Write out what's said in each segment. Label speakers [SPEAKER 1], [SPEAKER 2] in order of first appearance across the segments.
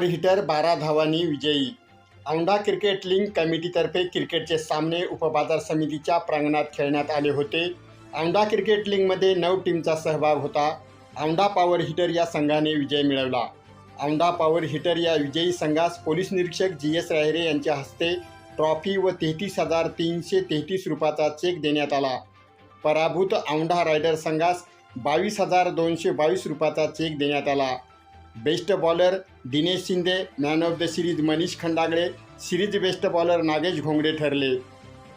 [SPEAKER 1] Power heater बारा धावांनी विजयी. औंढा क्रिकेट लिंक कमिटीतर्फे क्रिकेटचे सामने उपबाजार समितीच्या प्रांगणात खेळण्यात आले होते. औंढा क्रिकेट लिंकमध्ये नऊ टीमचा सहभाग होता. औंढा पॉवर हिटर या संघाने विजय मिळवला. औंढा पॉवर हिटर या विजयी संघास पोलीस निरीक्षक जी एस रायरे यांच्या हस्ते ट्रॉफी व तेहतीस हजार तीनशे तेहतीस रुपयाचा चेक देण्यात आला. पराभूत औंढा रायडर संघास बावीस हजार दोनशे बावीस रुपयाचा चेक देण्यात आला. Best bowler Dinesh Shinde man of the series Manish Khandagale series best bowler Nagesh Ghongade ठरले.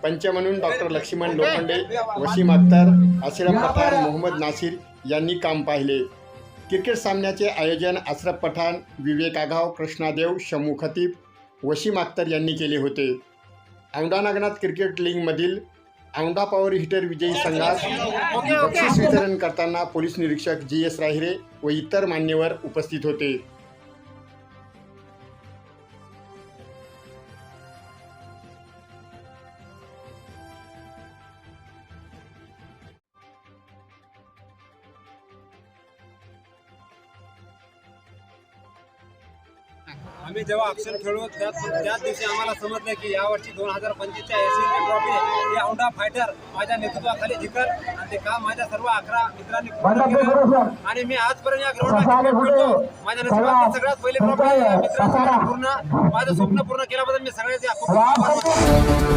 [SPEAKER 1] पंच म्हणून डॉक्टर लक्ष्मण लोखंडे वसीम अख्तर अशरफ पठाण मोहम्मद नासिर यांनी काम पाहिले. क्रिकेट सामन्याचे आयोजन अशरफ पठाण विवेक आघाव कृष्णादेव शमू खतीब वसीम अख्तर यांनी केले होते. औंढा नागनाथ क्रिकेट लीगमधील औंढा पॉवर हिटर विजयी संघास बक्षीस वितरण करताना पोलीस निरीक्षक जी एस राहिरे व इतर मान्यवर उपस्थित होते.
[SPEAKER 2] आम्ही जेव्हा अक्षर खेळलो त्याच त्याच दिवशी आम्हाला समजलं की यावर्षी दोन हजार पंचवीसच्या एस ट्रॉफी हे औंढा फायटर माझ्या नेतृत्वाखाली जिंकल. आणि ते काम माझ्या सर्व अकरा मित्रांनी पूर्ण केलं. आणि मी आजपर्यंत या ग्राउंडला खेळतो माझ्या नशिबात सगळ्यात पहिले ट्रॉफी मित्रांनी पूर्ण माझं स्वप्न पूर्ण केल्याबद्दल मी सगळ्याचे खूप खूप आभार मानतो.